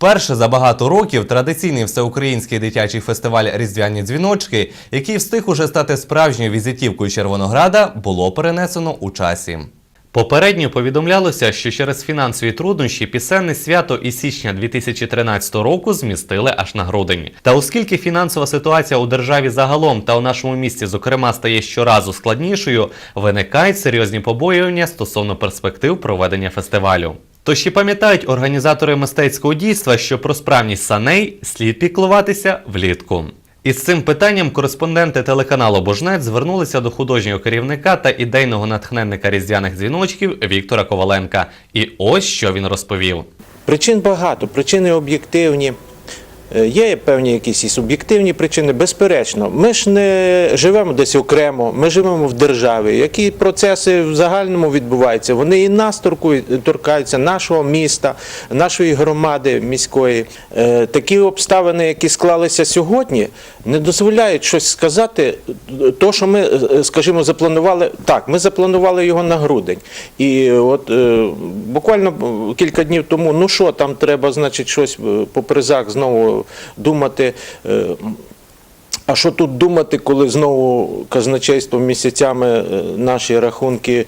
Вперше за багато років традиційний всеукраїнський дитячий фестиваль Різдвяні дзвіночки, який встиг уже стати справжньою візитівкою Червонограда, було перенесено у часі. Попередньо повідомлялося, що через фінансові труднощі пісенне свято із січня 2013 року змістили аж на грудень. Та оскільки фінансова ситуація у державі загалом та у нашому місті, зокрема, стає щоразу складнішою, виникають серйозні побоювання стосовно перспектив проведення фестивалю. То ще пам'ятають організатори мистецького дійства, що про справність саней слід піклуватися влітку. Із цим питанням кореспонденти телеканалу Божнець звернулися до художнього керівника та ідейного натхненника різдвяних дзвіночків Віктора Коваленка. І ось що він розповів. Причин багато, причини об'єктивні. Е, Є певні якісь і суб'єктивні причини, безперечно. Ми ж не живемо десь окремо, ми живемо в державі. Які процеси в загальному відбуваються, вони і нас торкаються нашого міста, нашої громади міської. Е, Такі обставини, які склалися сьогодні, не дозволяють щось сказати. То, що ми, е, скажімо, запланували, так, ми запланували його на грудень. І от буквально кілька днів тому, ну що там треба, значить, щось по призах знову думати. е, А що тут думати, коли знову казначейство місяцями е, наші рахунки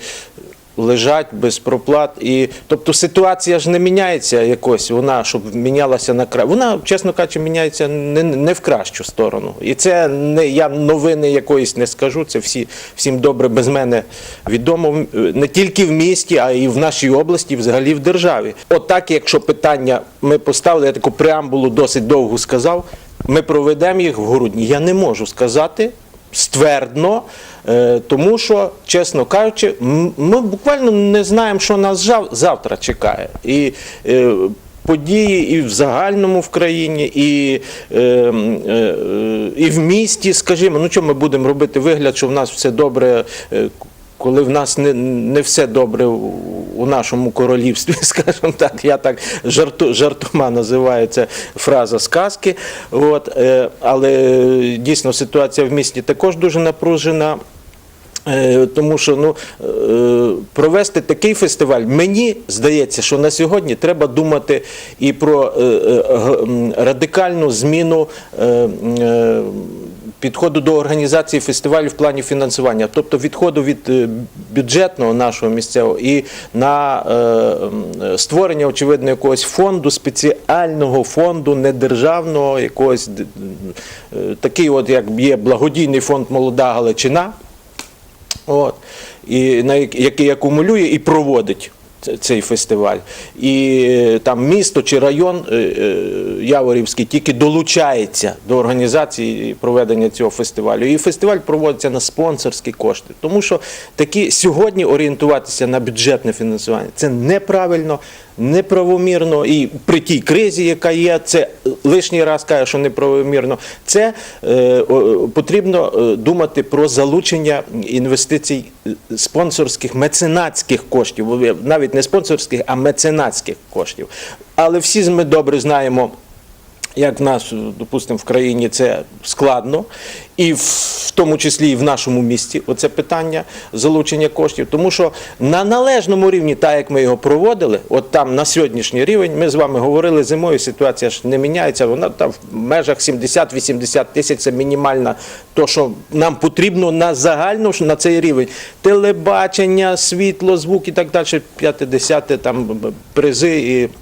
лежать без проплат? І, тобто ситуація ж не міняється якось, вона щоб мінялася на кра... Вона, чесно кажучи, міняється не, не в кращу сторону. І це не я новини якоїсь не скажу. Це всі всім добре без мене відомо не тільки в місті, а й в нашій області, взагалі в державі. Отак, якщо питання ми поставили, я таку преамбулу досить довго сказав. Ми проведемо їх в грудні. Я не можу сказати ствердно, е, тому що, чесно кажучи, ми буквально не знаємо, що нас завтра чекає. І е, події і в загальному в країні, і, е, і в місті, скажімо, ну що ми будемо робити вигляд, що в нас все добре. Е, коли в нас не, не все добре у, нашому королівстві, скажімо так, я так жарту, жартома називаю це фраза сказки. От, е, але дійсно ситуація в місті також дуже напружена. Е, Тому що ну, е, провести такий фестиваль, мені здається, що на сьогодні треба думати і про е, е, радикальну зміну е, е, підходу до організації фестивалю в плані фінансування, тобто відходу від е, бюджетного нашого місцевого і на е, створення, очевидно, якогось фонду, спеціального фонду, недержавного, якогось е, такий, от як є благодійний фонд Молода Галичина. Який акумулює і проводить цей фестиваль. І е, там місто чи район е, е, Яворівський тільки долучається до організації проведення цього фестивалю. І фестиваль проводиться на спонсорські кошти. Тому що такі сьогодні орієнтуватися на бюджетне фінансування це неправильно, неправомірно. І при тій кризі, яка є, це лишній раз каже, що неправомірно. Це е, потрібно е, думати про залучення інвестицій е, спонсорських меценатських коштів, навіть не спонсорських, а меценатських коштів. Але всі ми добре знаємо. Як в нас, допустимо, в країні це складно, і в, тому числі і в нашому місті, оце питання залучення коштів. Тому що на належному рівні, так як ми його проводили, от там на сьогоднішній рівень, ми з вами говорили зимою, ситуація ж не міняється. Вона там в межах 70-80 тисяч це мінімальна, то що нам потрібно на загальну на цей рівень. Телебачення, світло, звук і так далі, 50 там призи і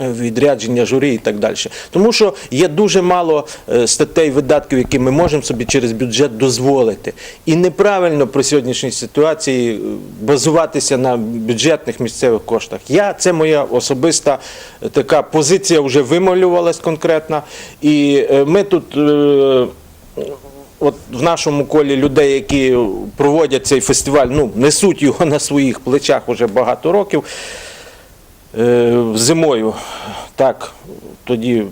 відрядження журі і так далі. Тому що є дуже мало е, статей видатків, які ми можемо собі через бюджет дозволити. І неправильно при сьогоднішній ситуації е, базуватися на бюджетних місцевих коштах. Я це моя особиста е, така позиція вже вималювалась конкретно. І ми тут. От в нашому колі людей, які проводять цей фестиваль, ну несуть його на своїх плечах вже багато років. Е, зимою. Так, тоді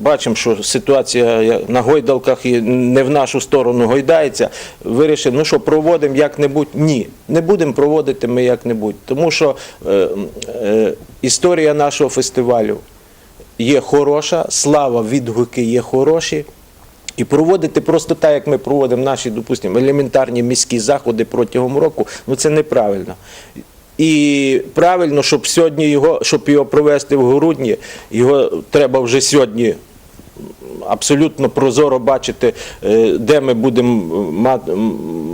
бачимо, що ситуація на гойдалках і не в нашу сторону гойдається. Вирішив, ну що, проводимо як-небудь? Ні, не будемо проводити ми як-небудь. Тому що е, е, історія нашого фестивалю є хороша, слава, відгуки є хороші. І проводити просто так, як ми проводимо наші, допустимо, елементарні міські заходи протягом року, ну це неправильно. І правильно, щоб сьогодні його, щоб його провести в грудні, його треба вже сьогодні абсолютно прозоро бачити, е, де ми будемо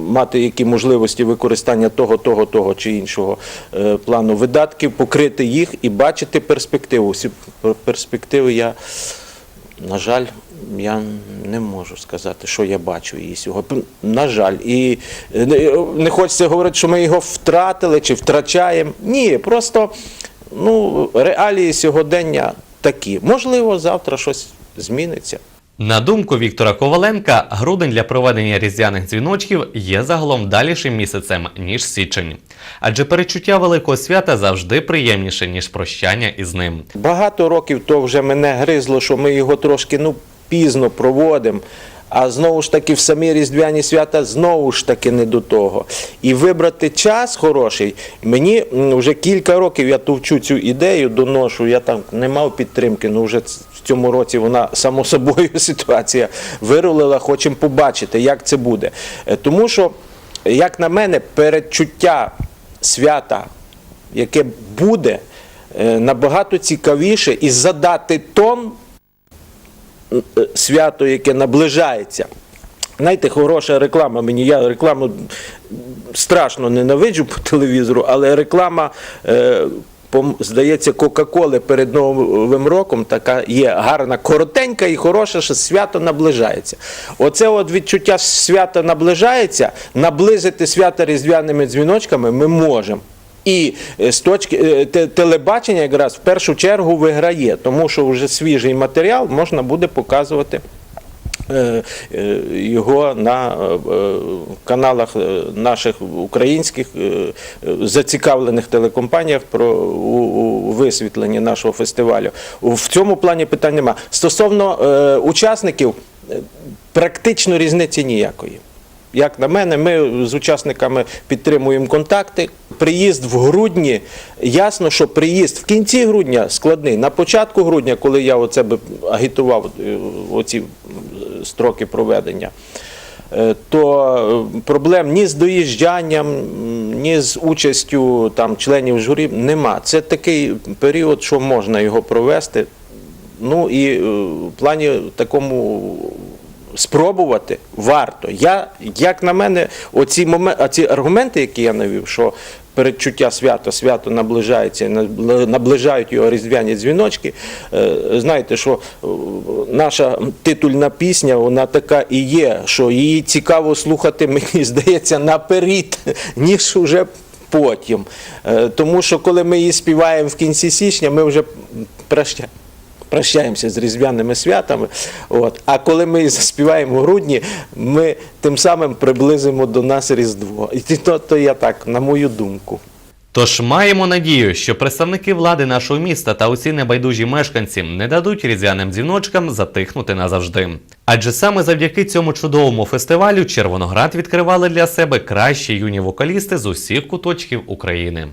мати, які можливості використання того, того, того чи іншого е, плану видатків, покрити їх і бачити перспективу. Всі перспективи я, на жаль, я не можу сказати, що я бачу її сьогодні. На жаль, і е, не- не хочеться говорити, що ми його втратили чи втрачаємо. Ні, просто ну, реалії сьогодення такі. Можливо, завтра щось зміниться. На думку Віктора Коваленка, грудень для проведення різдвяних дзвіночків є загалом далішим місяцем, ніж січень. Адже перечуття великого свята завжди приємніше, ніж прощання із ним. Багато років то вже мене гризло, що ми його трошки ну, пізно проводимо. А знову ж таки, в самі різдвяні свята знову ж таки не до того. І вибрати час хороший. Мені вже кілька років я товчу цю ідею, доношу. Я там не мав підтримки, ну вже в цьому році вона само собою ситуація вирулила. Хочемо побачити, як це буде. Е, Тому що, як на мене, передчуття свята яке буде е, набагато цікавіше і задати тон свято, яке наближається. Знаєте, хороша реклама. Мені я рекламу страшно ненавиджу по телевізору, але реклама, е, здається, Кока-Коли перед Новим роком така є гарна, коротенька і хороша, що свято наближається. Оце от відчуття свята наближається, наблизити свято різдвяними дзвіночками ми можемо. І е, з точки е, телебачення якраз в першу чергу виграє, тому що вже свіжий матеріал можна буде показувати е, його на каналах наших українських зацікавлених телекомпаніях про у нашого фестивалю. В цьому плані питань нема. Стосовно учасників, практично різниці ніякої. Як на мене, ми з учасниками підтримуємо контакти. Приїзд в грудні, ясно, що приїзд в кінці грудня складний. На початку грудня, коли я оце би агітував е, оці строки проведення, е, то е, проблем ні з доїжджанням, ні з участю там, членів журі нема. Це такий період, що можна його провести. Ну і в плані такому спробувати варто. Я, як на мене, оці, момен, оці аргументи, які я навів, що передчуття свято, свято наближається, наближають його різдвяні дзвіночки. е, Знаєте, що е, наша титульна пісня, вона така і є, що її цікаво слухати, мені здається, наперед, ніж уже потім. Е, Тому що коли ми її співаємо в кінці січня, ми вже прощаємо прощаємося з різдвяними святами. От. А коли ми заспіваємо в грудні, ми тим самим приблизимо до нас Різдво. І то, то я так, на мою думку. Тож маємо надію, що представники влади нашого міста та усі небайдужі мешканці не дадуть різдвяним дзвіночкам затихнути назавжди. Адже саме завдяки цьому чудовому фестивалю Червоноград відкривали для себе кращі юні вокалісти з усіх куточків України.